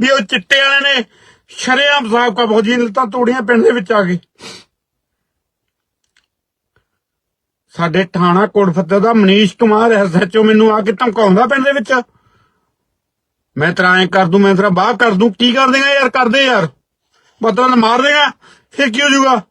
ਵੀ ਉਹ ਚਿੱਟੇ ਵਾਲੇ ਨੇ ਸ਼ਰੇਆਮ ਸਾਬਕਾ ਫੌਜੀ ਨੇ ਤਾਂ ਤੋੜੀਆਂ ਪਿੰਡ ਦੇ ਵਿੱਚ ਆ ਕੇ ਸਾਡੇ ਥਾਣਾ ਕੋਟਫੱਤੇ ਦਾ ਮਨੀਸ਼ ਕੁਮਾਰ ਐਸਐਚਓ ਮੈਨੂੰ ਆ ਕੇ ਧਮਕਾਉਂਦਾ ਪਿੰਡ ਦੇ ਵਿੱਚ। ਮੈਂ ਤੇਰਾ ਐਂ ਕਰ ਦੂੰ, ਮੈਂ ਤੇਰਾ ਬਾਹ ਕਰ ਦੂੰ। ਕੀ ਕਰ ਦੇਗਾ ਯਾਰ, ਕਰਦੇ ਯਾਰ। ਮਤਲਬ ਮਾਰ ਦੇਗਾ, ਫਿਰ ਕੀ ਹੋ ਜਾਊਗਾ?